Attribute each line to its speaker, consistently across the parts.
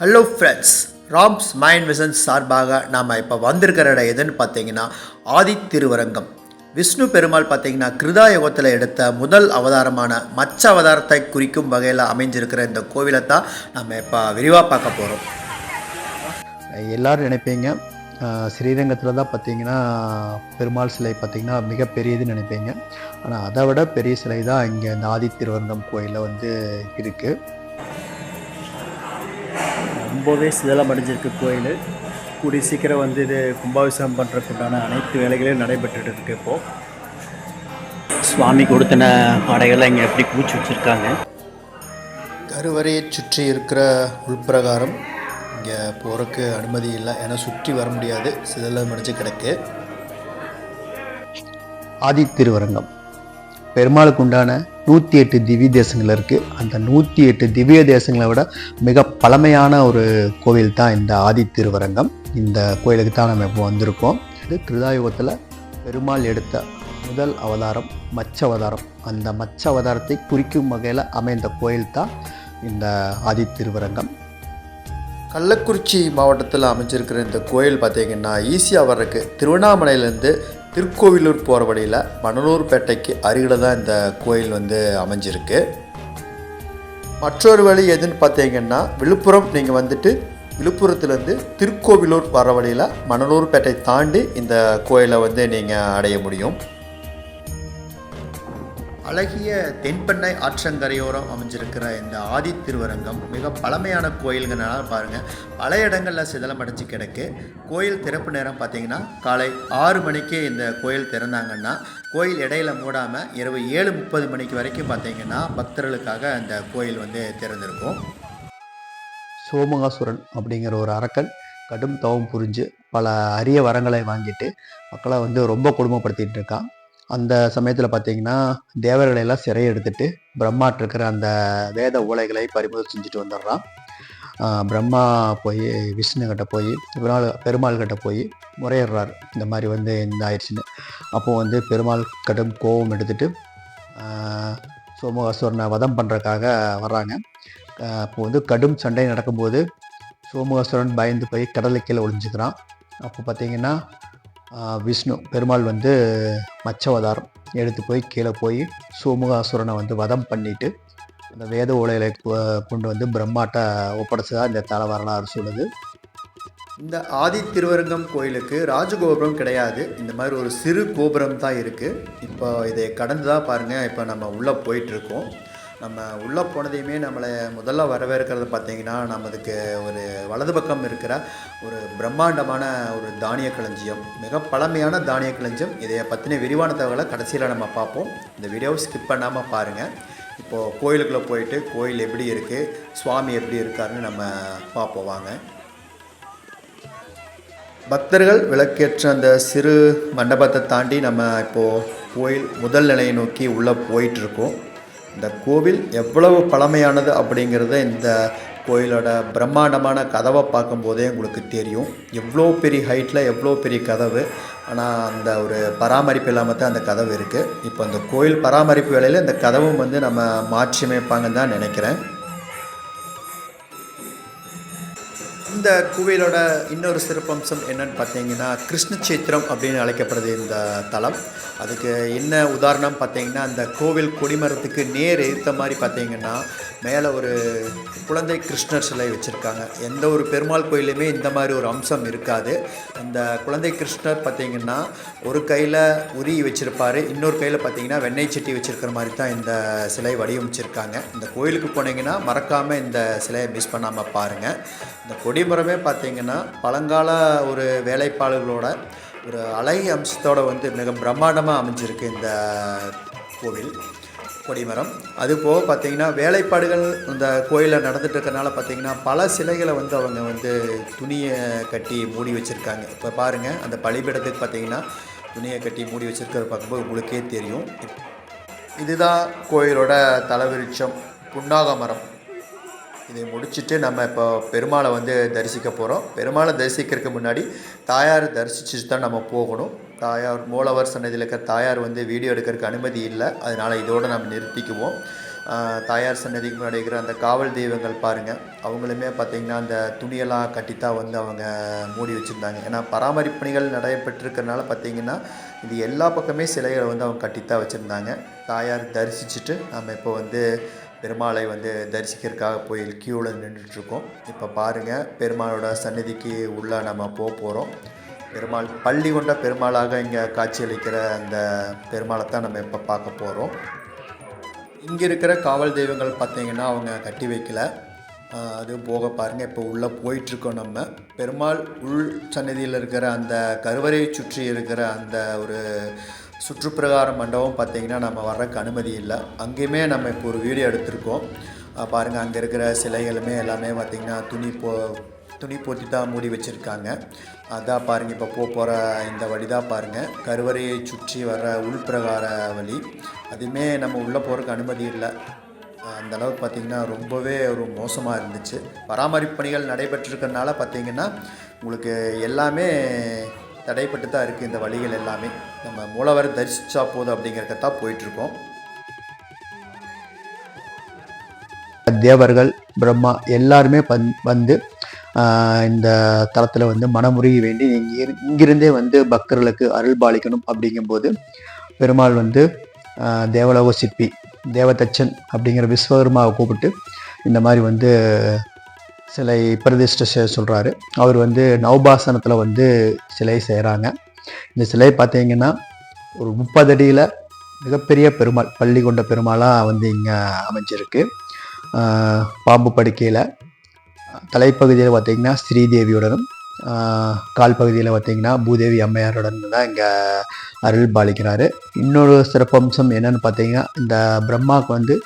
Speaker 1: Hello friends Ram's mind visions சார்பாக நாம் இப்போ வந்திருக்கிற இடம் எதுன்னு பார்த்தீங்கன்னா ஆதி திருவரங்கம் விஷ்ணு பெருமாள் பார்த்தீங்கன்னா கிருதா யுகத்தில் எடுத்த முதல் அவதாரமான மச்ச அவதாரத்தை குறிக்கும் வகையில் அமைஞ்சிருக்கிற இந்த கோவிலை தான் நம்ம இப்போ விரிவாக பார்க்க போகிறோம்
Speaker 2: எல்லாரும் நினைப்பீங்க. ஸ்ரீரங்கத்தில் தான் பார்த்தீங்கன்னா பெருமாள் சிலை பார்த்திங்கன்னா மிகப்பெரியதுன்னு நினைப்பீங்க. ஆனால் அதை விட பெரிய சிலை தான் இங்கே இந்த ஆதி திருவரங்கம் கோயிலில் வந்து இருக்குது
Speaker 3: ரொம்பவே சிதலம் அடைஞ்சிருக்கு கோயில். கூடிய சீக்கிரம் வந்து இது கும்பாபிஷேகம் பண்ணுறதுக்குண்டான அனைத்து வேலைகளும் நடைபெற்றுட்டு இருக்கு இப்போது சுவாமி கொடுத்தன ஆடைகள்லாம் இங்கே எப்படி பூச்சி வச்சுருக்காங்க?
Speaker 1: கருவறையை சுற்றி இருக்கிற உள்பிரகாரம் இங்கே போகிறக்கு அனுமதி இல்லை. ஏன்னா சுற்றி வர முடியாது. சிதலம் அடைஞ்சு கிடக்கு.
Speaker 2: ஆதி திருவரங்கம். பெருமாளுக்கு உண்டான நூற்றி எட்டு திவ்ய தேசங்கள் இருக்குது அந்த நூற்றி எட்டு திவ்ய தேசங்களை விட மிக பழமையான ஒரு கோவில் தான் இந்த ஆதி திருவரங்கம். இந்த கோயிலுக்கு தான் நம்ம இப்போ வந்திருக்கோம். இது திருதாயுகத்தில் பெருமாள் எடுத்த முதல் அவதாரம் மச்ச அவதாரம். அந்த மச்ச அவதாரத்தை குறிக்கும் வகையில் அமைந்த கோயில் தான் இந்த ஆதி திருவரங்கம்.
Speaker 1: கள்ளக்குறிச்சி மாவட்டத்தில் அமைஞ்சிருக்கிற இந்த கோயில் பார்த்திங்கன்னா ஈஸியாக வர்றதுக்கு திருவண்ணாமலையிலேருந்து திருக்கோவிலூர் போகிற வழியில் மணலூர்பேட்டைக்கு அருகில் தான் இந்த கோயில் வந்து அமைஞ்சிருக்கு. மற்றொரு வழி எதுன்னு பார்த்தீங்கன்னா விழுப்புரம் நீங்கள் வந்துட்டு விழுப்புரத்துலேருந்து திருக்கோவிலூர் வர வழியில் மணலூர்பேட்டை தாண்டி இந்த கோயிலை வந்து நீங்கள் அடைய முடியும். அழகிய தென்பெண்ணை ஆற்றங்கரையோரம் அமைஞ்சிருக்கிற இந்த ஆதி திருவரங்கம் மிக பழமையான கோயில்கள்னால பாருங்கள் பல இடங்களில் சிதலம் அடைஞ்சு கிடக்கு. கோயில் திறப்பு நேரம் பார்த்தீங்கன்னா காலை ஆறு மணிக்கு இந்த கோயில் திறந்தாங்கன்னா கோயில் இடையில மூடாமல் இரவு ஏழு முப்பது மணிக்கு வரைக்கும் பார்த்தீங்கன்னா பக்தர்களுக்காக இந்த கோயில் வந்து திறந்திருக்கும்.
Speaker 2: சோமகாசுரன் அப்படிங்கிற ஒரு அரக்கன் கடும் தவம் புரிஞ்சு பல அரிய வரங்களை வாங்கிட்டு மக்களை வந்து ரொம்ப கொடுமைப்படுத்திகிட்டு இருக்கான். அந்த சமயத்தில் பார்த்தீங்கன்னா தேவர்களை எல்லாம் சிறை எடுத்துட்டு பிரம்மாட்டு இருக்கிற அந்த வேத ஓலைகளை பறிமுதல் செஞ்சுட்டு வந்துடுறான். பிரம்மா போய் விஷ்ணு கிட்ட போய் பெருமாள் பெருமாள் கிட்ட போய் முறையிடுறாரு. இந்த மாதிரி வந்து இந்த ஆயிடுச்சுன்னு. அப்போ வந்து பெருமாள் கடும் கோபம் எடுத்துட்டு ஆஹ் சோமகாசுரனை வதம் பண்ணுறதுக்காக வர்றாங்க. அப்போது அப்போ வந்து கடும் சண்டை நடக்கும்போது சோமகாசுரன் பயந்து போய் கடலுக்கீழே ஒளிஞ்சுக்கிறான். அப்போ பார்த்தீங்கன்னா விஷ்ணு பெருமாள் வந்து மச்சவதாரம் எடுத்து போய் கீழே போய் சோமுகாசுரனை வந்து வதம் பண்ணிவிட்டு அந்த வேத ஓலைகளை கொ- கொண்டு வந்து பிரம்மாட்ட ஒப்படைச்சதா இந்த தல வரலாறு சொல்லுது.
Speaker 1: இந்த ஆதி திருவரங்கம் கோயிலுக்கு ராஜகோபுரம் கிடையாது. இந்த மாதிரி ஒரு சிறு கோபுரம் தான் இருக்குது இப்போ இதை கடந்து தான் பாருங்கள் இப்போ நம்ம உள்ளே போயிட்டுருக்கோம் நம்ம உள்ளே போனதையுமே நம்மளை முதல்ல வரவேற்கிறது பார்த்தீங்கன்னா நமதுக்கு ஒரு வலது பக்கம் இருக்கிற ஒரு பிரம்மாண்டமான ஒரு தானிய களஞ்சியம் மிக பழமையான தானிய களஞ்சியம். இதை பற்றின விரிவான தகவலை கடைசியில் நம்ம பார்ப்போம். இந்த வீடியோவை ஸ்கிப் பண்ணாமல் பாருங்கள் இப்போது கோயிலுக்குள்ளே போயிட்டு கோயில் எப்படி இருக்குது சுவாமி எப்படி இருக்காருன்னு நம்ம பார்ப்போம் வாங்க. பக்தர்கள் விளக்கேற்ற அந்த சிறு மண்டபத்தை தாண்டி நம்ம இப்போது கோயில் முதல் நிலையை நோக்கி உள்ளே போயிட்டுருக்கோம் இந்த கோவில் எவ்வளவு பழமையானது அப்படிங்கிறத இந்த கோயிலோட பிரம்மாண்டமான கதவை பார்க்கும்போதே உங்களுக்கு தெரியும். எவ்வளோ பெரிய ஹைட்டில் எவ்வளோ பெரிய கதவு. ஆனால் அந்த ஒரு பராமரிப்பு இல்லாமல் தான் அந்த கதவு இருக்குது இப்போ அந்த கோயில் பராமரிப்பு வேலையில் இந்த கதவும் வந்து நம்ம மாற்றி அமைப்பாங்கன்னு தான் நினைக்கிறேன். இந்த கோவிலோட இன்னொரு சிறப்பம்சம் என்னன்னு பார்த்தீங்கன்னா கிருஷ்ண சேத்திரம் அப்படின்னு அழைக்கப்படுது இந்த தலம். அதுக்கு என்ன உதாரணம் பார்த்தீங்கன்னா அந்த கோவில் கொடிமரத்துக்கு நேர் எதிர்த்த மாதிரி பார்த்தீங்கன்னா மேலே ஒரு குழந்தை கிருஷ்ணர் சிலை வச்சுருக்காங்க. எந்த ஒரு பெருமாள் கோயிலுமே இந்த மாதிரி ஒரு அம்சம் இருக்காது. அந்த குழந்தை கிருஷ்ணர் பார்த்திங்கன்னா ஒரு கையில் உரி வச்சுருப்பாரு. இன்னொரு கையில் பார்த்தீங்கன்னா வெண்ணெய் சட்டி வச்சுருக்கிற மாதிரி தான் இந்த சிலை வடிவமைச்சிருக்காங்க. இந்த கோயிலுக்கு போனீங்கன்னா மறக்காமல் இந்த சிலையை மிஸ் பண்ணாமல் பாருங்கள் இந்த கொடிமரமே பார்த்திங்கன்னா பழங்கால ஒரு வேலைப்பாடுகளோட ஒரு அழகிய அம்சத்தோட வந்து மிக பிரம்மாண்டமாக அமைஞ்சிருக்கு இந்த கோவில். கொடிமரம். அது போக பார்த்தீங்கன்னா வேலைப்பாடுகள் இந்த கோயிலில் நடந்துட்டு இருக்கறனால பார்த்தீங்கன்னா பல சிலைகளை வந்து அவங்க வந்து துணியை கட்டி மூடி வச்சுருக்காங்க. இப்போ பாருங்கள் அந்த பலிபீடத்துக்கு பார்த்தீங்கன்னா துணியை கட்டி மூடி வச்சுருக்கிற பார்க்கும்போது உங்களுக்கே தெரியும். இதுதான் கோயிலோட தலவிருட்சம் புன்னாக மரம் இதை முடிச்சுட்டு நம்ம இப்போ பெருமாளை வந்து தரிசிக்க போகிறோம் பெருமாளை தரிசிக்கிறதுக்கு முன்னாடி தாயார் தரிசிச்சுட்டு தான் நம்ம போகணும். தாயார் மூலவர் சன்னதியில் இருக்கிற தாயார் வந்து வீடியோ எடுக்கிறதுக்கு அனுமதி இல்லை. அதனால் இதோடு நம்ம நிறுத்திக்குவோம். தாயார் சன்னதிக்கு முன்னாடி இருக்கிற அந்த காவல் தெய்வங்கள் பாருங்கள் அவங்களுமே பார்த்திங்கன்னா அந்த துணியெல்லாம் கட்டித்தான் வந்து அவங்க மூடி வச்சுருந்தாங்க. ஏன்னா பராமரிப்பு பணிகள் நடைபெற்றிருக்கிறனால பார்த்திங்கன்னா இது எல்லா பக்கமே சிலைகளை வந்து அவங்க கட்டித்தான் வச்சுருந்தாங்க. தாயார் தரிசிச்சுட்டு நம்ம இப்போ வந்து பெருமாளை வந்து தரிசிக்கிறதுக்காக போய் கியூவில் நின்றுட்டுருக்கோம். இப்போ பாருங்கள் பெருமாளோட சந்நிதிக்கு உள்ளே நம்ம போக போகிறோம் பெருமாள் பள்ளி கொண்ட பெருமாளாக இங்கே காட்சியளிக்கிற அந்த பெருமாளை தான் நம்ம இப்போ பார்க்க போகிறோம் இங்கே இருக்கிற காவல் தெய்வங்கள் பார்த்திங்கன்னா அவங்க கட்டி வைக்கல. அது போக பாருங்கள் இப்போ உள்ளே போயிட்டுருக்கோம் நம்ம. பெருமாள் உள் சன்னதியில் இருக்கிற அந்த கருவறையை சுற்றி இருக்கிற அந்த ஒரு சுற்றுப்பிரகார மண்டபம் பார்த்திங்கன்னா நம்ம வர்றதுக்கு அனுமதி இல்லை. அங்கேயுமே நம்ம இப்போ ஒரு வீடியோ எடுத்திருக்கோம். பாருங்கள் அங்கே இருக்கிற சிலைகளுமே எல்லாமே பார்த்திங்கன்னா துணி போ துணி போத்தி தான் மூடி வச்சுருக்காங்க. அதான் பாருங்கள் இப்போ போக போகிற இந்த வழி தான் பாருங்கள் கருவறையை சுற்றி வர உள்பிரகார வழி. அதுவுமே நம்ம உள்ளே போகிறதுக்கு அனுமதி இல்லை. அந்த அளவுக்கு பார்த்திங்கன்னா ரொம்பவே ஒரு மோசமாக இருந்துச்சு. பராமரிப்பு பணிகள் நடைபெற்றிருக்கறனால பார்த்திங்கன்னா உங்களுக்கு எல்லாமே தடைப்பட்டு தான் இருக்குது இந்த வழிகள் எல்லாமே. நம்ம மூலவர் தரிசிச்சா போதும் அப்படிங்கிறக்கத்தான் போயிட்டுருக்கோம்.
Speaker 2: தேவர்கள் பிரம்மா எல்லாருமே பந் வந்து இந்த தளத்தில் வந்து மனமுருகி வேண்டி இங்கே இங்கிருந்தே வந்து பக்தர்களுக்கு அருள் பாலிக்கணும் அப்படிங்கும்போது பெருமாள் வந்து தேவலோக சிற்பி தேவதச்சன் அப்படிங்கிற விஸ்வகர்மாவை கூப்பிட்டு இந்த மாதிரி வந்து சிலை பிரதிஷ்டை செய்ய சொல்கிறாரு அவர் வந்து நவபாசனத்தில் வந்து சிலை செய்கிறாங்க இந்த சிலை பார்த்தீங்கன்னா ஒரு முப்பது அடியில் மிகப்பெரிய பெருமாள் பள்ளி கொண்ட பெருமாளாக வந்து இங்கே அமைஞ்சிருக்கு. பாம்பு படுக்கையில். தலைப்பகுதியில் பார்த்தீங்கன்னா ஸ்ரீதேவியுடனும் கால் பகுதியில் பார்த்தீங்கன்னா பூதேவி அம்மையாருடன் தான் இங்கே அருள் பாலிக்கிறாரு. இன்னொரு சிறப்பம்சம் என்னென்னு பார்த்தீங்கன்னா இந்த பிரம்மாவுக்கு வந்து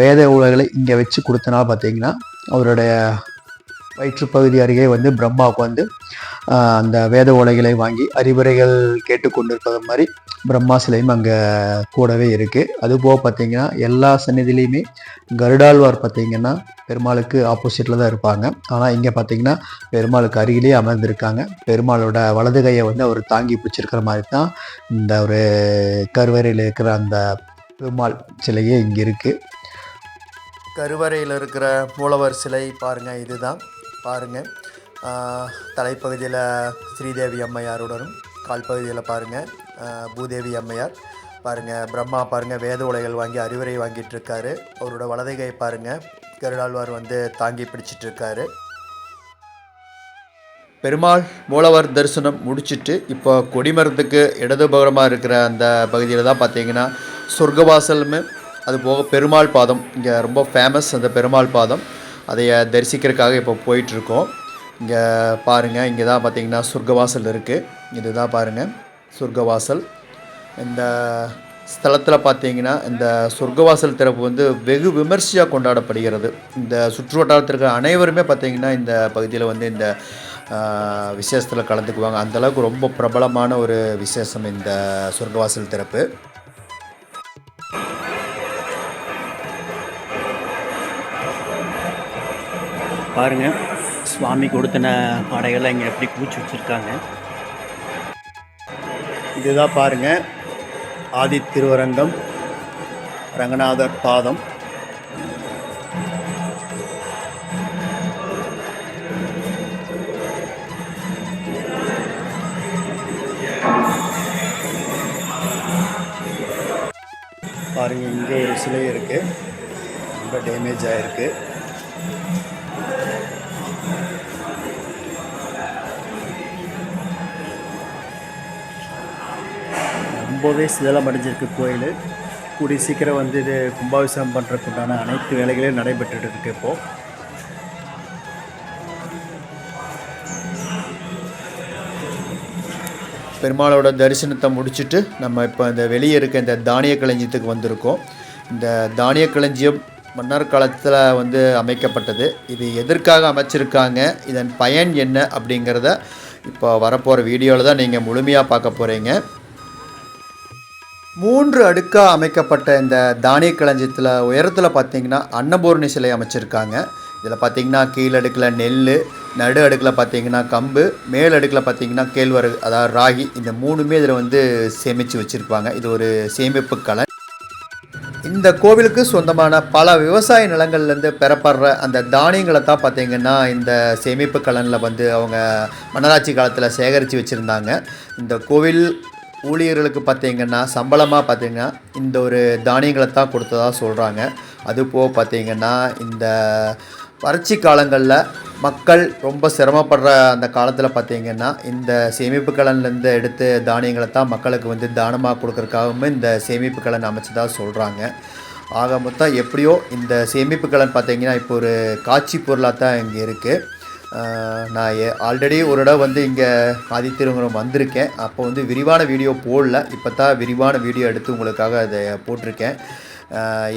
Speaker 2: வேத உலகளை இங்கே வச்சு கொடுத்தனால பார்த்தீங்கன்னா அவருடைய வயிற்றுப்பகுதி அருகே வந்து பிரம்மாவுக்கு வந்து அந்த வேத ஓலைகளை வாங்கி அறிவுரைகள் கேட்டுக்கொண்டிருப்பது மாதிரி பிரம்மா சிலையும் அங்கே கூடவே இருக்குது அதுபோக பார்த்திங்கன்னா எல்லா சன்னிதிலையுமே கருடாழ்வார் பார்த்திங்கன்னா பெருமாளுக்கு ஆப்போசிட்டில் தான் இருப்பாங்க. ஆனால் இங்கே பார்த்தீங்கன்னா பெருமாளுக்கு அருகிலேயே அமர்ந்திருக்காங்க. பெருமாளோட வலது கையை வந்து அவர் தாங்கி பிடிச்சிருக்கிற மாதிரி தான் இந்த ஒரு கருவறையில் இருக்கிற அந்த பெருமாள் சிலையே இங்கே இருக்குது
Speaker 1: கருவறையில் இருக்கிற மூலவர் சிலை பாருங்கள் இதுதான் பாருங்கள் தலைப்பகுதியில் ஸ்ரீதேவி அம்மையாருடனும் கால் பகுதியில் பாருங்கள் பூதேவி அம்மையார். பாருங்கள் பிரம்மா பாருங்கள் வேத உலைகள் வாங்கி அறிவுரை வாங்கிட்டு இருக்காரு. அவரோட வலதை கை பாருங்கள் கருடாழ்வார் வந்து தாங்கி பிடிச்சிட்டு இருக்காரு. பெருமாள் மூலவர் தரிசனம் முடிச்சிட்டு இப்போ கொடிமரத்துக்கு இடதுபுறமாக இருக்கிற அந்த பகுதியில் தான் பார்த்தீங்கன்னா சொர்க்கவாசலுமே அது போக பெருமாள் பாதம். இங்கே ரொம்ப ஃபேமஸ் அந்த பெருமாள் பாதம். அதை தரிசிக்கிறதுக்காக இப்போ போயிட்டுருக்கோம். இங்கே பாருங்கள் இங்கே தான் பார்த்தீங்கன்னா சொர்க்கவாசல் இருக்குது இதுதான் பாருங்கள் சொர்க்கவாசல். இந்த ஸ்தலத்தில் பார்த்தீங்கன்னா இந்த சொர்க்கவாசல் திறப்பு வந்து வெகு விமர்சையாக கொண்டாடப்படுகிறது. இந்த சுற்று வட்டாரத்தில் இருக்கிற அனைவருமே பார்த்தீங்கன்னா இந்த பகுதியில் வந்து இந்த விசேஷத்தில் கலந்துக்குவாங்க. அந்தளவுக்கு ரொம்ப பிரபலமான ஒரு விசேஷம் இந்த சொர்க்கவாசல் திறப்பு.
Speaker 3: பாருங்கள் சுவாமி கொடுத்தன ஆடைகள்லாம் இங்கே எப்படி பூச்சி வச்சுருக்காங்க.
Speaker 1: இதுதான் பாருங்கள் ஆதி திருவரங்கம் ரங்கநாதர் பாதம். பாருங்கள் இங்கே ஒரு சிலை இருக்குது ரொம்ப டேமேஜ் ஆகிருக்கு ரொம்பவே சிதலம் அடைஞ்சிருக்கு கோயில். கூடிய சீக்கிரம் வந்து இது கும்பாபிஷேகம் பண்ணுறதுக்குண்டான அனைத்து வேலைகளையும் நடைபெற்றுட்டு இருக்கு இப்போது பெருமாளோட தரிசனத்தை முடிச்சுட்டு நம்ம இப்போ இந்த வெளியே இருக்க இந்த தானிய களஞ்சியத்துக்கு வந்திருக்கோம். இந்த தானிய களஞ்சியம் மன்னர் காலத்தில் வந்து அமைக்கப்பட்டது. இது எதற்காக அமைச்சிருக்காங்க? இதன் பயன் என்ன? அப்படிங்கிறத இப்போ வரப்போகிற வீடியோவில் தான் நீங்கள் முழுமையாக பார்க்க போகிறீங்க மூன்று அடுக்காக அமைக்கப்பட்ட இந்த தானிய களஞ்சியத்தில் உயரத்தில் பார்த்தீங்கன்னா அன்னபூரணி சிலை அமைச்சிருக்காங்க. இதில் பார்த்தீங்கன்னா கீழ அடுக்கில் நெல் நடு அடுக்கில் பார்த்தீங்கன்னா கம்பு மேல் அடுக்கில் பார்த்தீங்கன்னா கேழ்வரகு அதாவது ராகி. இந்த மூணுமே இதில் வந்து சேமித்து வச்சுருப்பாங்க. இது ஒரு சேமிப்பு கலை இந்த கோவிலுக்கு சொந்தமான பல விவசாய நிலங்கள்லேருந்து பெறப்படுற அந்த தானியங்களை தான் பார்த்தீங்கன்னா இந்த சேமிப்பு கலனில் வந்து அவங்க மன்னராட்சி காலத்தில் சேகரித்து வச்சுருந்தாங்க. இந்த கோவில் ஊழியர்களுக்கு பார்த்திங்கன்னா சம்பளமாக பார்த்திங்கன்னா இந்த ஒரு தானியங்களை தான் கொடுத்ததா சொல்கிறாங்க அதுபோக பார்த்திங்கன்னா இந்த வறட்சி காலங்களில் மக்கள் ரொம்ப சிரமப்படுற அந்த காலத்தில் பார்த்திங்கன்னா இந்த சேமிப்பு கலன்லேருந்து எடுத்து தானியங்களை தான் மக்களுக்கு வந்து தானமாக கொடுக்குறக்காகவும் இந்த சேமிப்பு கலன் அமைச்சதாக சொல்கிறாங்க ஆக மொத்தம் எப்படியோ இந்த சேமிப்பு கலன் பார்த்திங்கன்னா இப்போ ஒரு காட்சி பொருளாக தான் இங்கே இருக்குது நான் ஆல்ரெடி ஒரு இடம் வந்து இங்கே ஆதித்திருங்குறம் வந்திருக்கேன். அப்போ வந்து விரிவான வீடியோ போடல. இப்போ தான் விரிவான வீடியோ எடுத்து உங்களுக்காக அதை போட்டிருக்கேன்.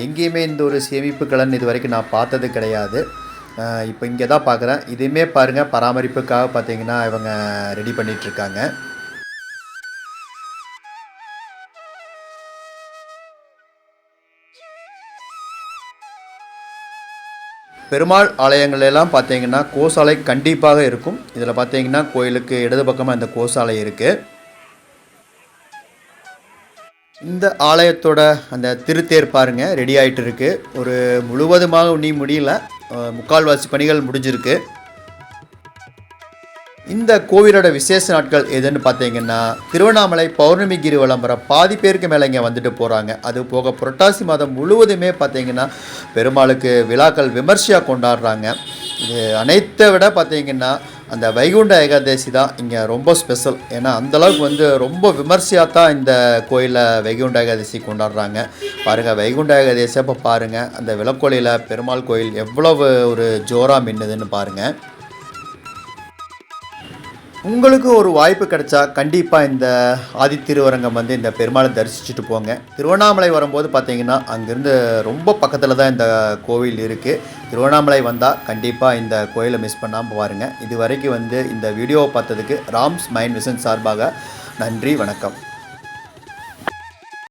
Speaker 1: எங்கேயுமே இந்த ஒரு சேமிப்பு கலன் இது வரைக்கும் நான் பார்த்தது கிடையாது. இப்போ இங்கே தான் பார்க்குறேன். இதுவுமே பாருங்கள் பராமரிப்புக்காக பார்த்தீங்கன்னா இவங்க ரெடி பண்ணிகிட்ருக்காங்க பெருமாள் ஆலயங்களெல்லாம் பார்த்தீங்கன்னா கோசாலை கண்டிப்பாக இருக்கும். இதில் பார்த்தீங்கன்னா கோயிலுக்கு இடது பக்கமாக இந்த கோசாலை இருக்குது இந்த ஆலயத்தோட அந்த திருத்தேர் பாருங்கள் ரெடி ஆகிட்டு இருக்குது ஒரு முழுவதுமாக நீ முடியல. முக்கால்வாசி பணிகள் முடிஞ்சிருக்கு. இந்த கோவிலோட விசேஷ நாட்கள் எதுன்னு பார்த்தீங்கன்னா திருவண்ணாமலை பௌர்ணமி கிரி வர பாதி பேருக்கு மேலே இங்கே வந்துட்டு போகிறாங்க அது போக புரட்டாசி மாதம் முழுவதுமே பார்த்தீங்கன்னா பெருமாளுக்கு விழாக்கள் விமர்சையாக கொண்டாடுறாங்க. இது அனைத்தை விட பார்த்தீங்கன்னா அந்த வைகுண்ட ஏகாதசி தான் இங்கே ரொம்ப ஸ்பெஷல் ஏன்னா அந்தளவுக்கு வந்து ரொம்ப விமர்சையாக தான் இந்த கோயிலில் வைகுண்ட ஏகாதசி கொண்டாடுறாங்க. பாருங்கள் வைகுண்ட ஏகாதசி அப்போ பாருங்கள் அந்த விளக்கோலியில் பெருமாள் கோயில் எவ்வளவு ஒரு ஜோராக மின்னுதுன்னு பாருங்கள் உங்களுக்கு ஒரு வாய்ப்பு கிடைச்சா கண்டிப்பாக இந்த ஆதித்திருவரங்கம் வந்து இந்த பெருமாளை தரிசிச்சுட்டு போங்க. திருவண்ணாமலை வரும்போது பார்த்தீங்கன்னா அங்கேருந்து ரொம்ப பக்கத்தில் தான் இந்த கோவில் இருக்குது திருவண்ணாமலை வந்தால் கண்டிப்பாக இந்த கோயிலை மிஸ் பண்ணாமல் பாருங்கள் இது வரைக்கும் வந்து இந்த வீடியோவை பார்த்ததுக்கு ராம்ஸ் மைண்ட் விசன் சார்பாக நன்றி வணக்கம்.